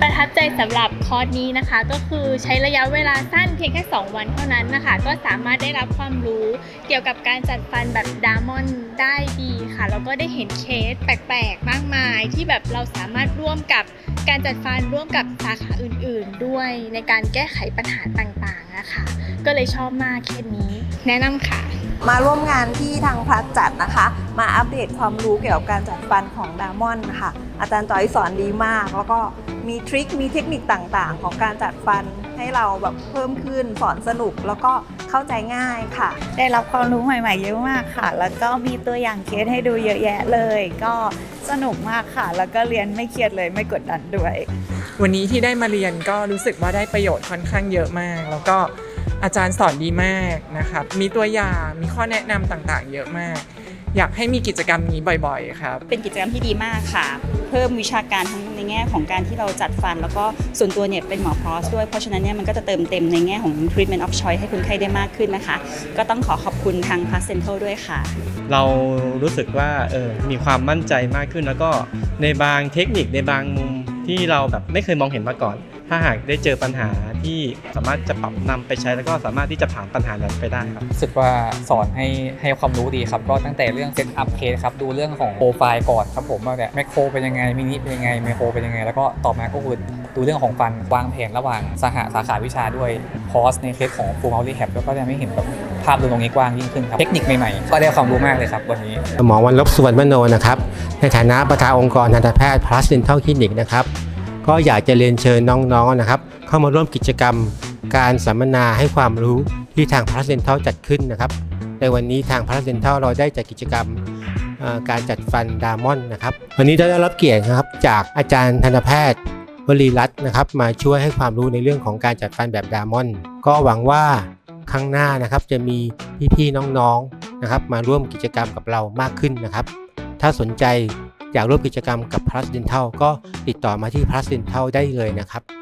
ประทับใจสำหรับคอร์สนี้นะคะ ก็คือใช้ระยะเวลาสั้นเพียงแค่ 2 วันเท่านั้นนะคะ ก็สามารถได้รับความรู้เกี่ยวกับการจัดฟันแบบดามอนได้ดีค่ะ แล้วก็ได้เห็นเคสแปลกๆ มากมาย ที่แบบเราสามารถร่วมกับการจัดฟันร่วมกับสาขาอื่นๆ ด้วยในการแก้ไขปัญหาต่างๆ นะคะก็เลยชอบมากเคสนี้ แนะนำค่ะ มาร่วมงานที่ทางพลัสจัดนะคะ มาอัปเดตความรู้เกี่ยวกับการจัดฟันของดามอนค่ะอาจารย์จอยสอนดีมาก แล้วก็มีทริค มีเทคนิคต่างๆ ของการจัดฟันให้เราแบบเพิ่มขึ้นสอนสนุกแล้วก็เข้าใจง่ายค่ะ ได้รับความรู้ใหม่ ๆ เยอะมากค่ะ แล้วก็มีตัวอย่างเคสให้ดูเยอะแยะเลย ก็สนุกมากค่ะ แล้วก็เรียนไม่เครียดเลยไม่กดดันด้วย วันนี้ที่ได้มาเรียนก็รู้สึกว่าได้ประโยชน์ค่อนข้างเยอะมาก แล้วก็อาจารย์สอนดีมากนะครับ มีตัวอย่างมีข้อแนะนำต่างๆ เยอะมาก อยากให้มีกิจกรรมนี้บ่อยๆ ครับ เป็นกิจกรรมที่ดีมากค่ะ เพิ่มวิชาการทั้งในแง่ของการที่เราจัดฟัน แล้วก็ส่วนตัวเนี่ยเป็นหมอพรอสด้วย เพราะฉะนั้นเนี่ยมันก็จะเติมเต็มในแง่ของ treatment of choice ให้คนไข้ได้มากขึ้นนะคะ ก็ต้องขอขอบคุณทาง Plus Dental ด้วยค่ะ เรารู้สึกว่าเออมีความมั่นใจมากขึ้นแล้วก็ในบางเทคนิคในบางมุม ที่เราแบบไม่เคยมองเห็นมาก่อน ถ้าหากได้เจอปัญหาที่สามารถจะปรับนำไปใช้ แล้วก็สามารถที่จะผ่านปัญหานั้นไปได้ครับรู้สึกว่าสอนให้ให้ความรู้ดีครับ ก็ตั้งแต่เรื่องเซตอัพเคสครับดูเรื่องของโปรไฟล์ก่อนครับผมว่าเนี่ยแมคโครเป็นยังไงมินิเป็นยังไงไมโครเป็นยังไง แล้วก็ต่อมาก็คือดูเรื่องของฟันวางแผนระหว่างสหสาขาวิชาด้วยคอร์สในเคสของฟูลมัลติแฮปแล้วก็จะไม่เห็นแบบภาพรวมตรงนี้กว้างยิ่งขึ้นครับ เทคนิคใหม่ๆ ก็ได้ความรู้มากเลยครับวันนี้ หมอวันลบสุวรรณมโนนะครับ ในฐานะประธานองค์กรทันตแพทย์ Plus Dental Clinic นะครับ ก็อยากจะเรียนเชิญน้องๆนะครับ เข้ามาร่วมกิจกรรมการสัมมนาให้ความรู้ที่ทาง Plus Dental จัดขึ้นนะครับ ในวันนี้ทาง Plus Dental เราได้จัดกิจกรรมการจัดฟันดามอนนะครับ วันนี้ได้รับเกียรตินะครับจากอาจารย์ทันตแพทย์วลีรัตน์นะครับ มาช่วยให้ความรู้ในเรื่องของการจัดฟันแบบดามอน ก็หวังว่าครั้งหน้านะครับจะมีพี่ๆน้องๆนะครับ มาร่วมกิจกรรมกับเรามากขึ้นนะครับ ถ้าสนใจ อยากร่วมกิจกรรมกับ Plus Dental ก็ติดต่อมาที่ Plus Dental ได้เลยนะครับ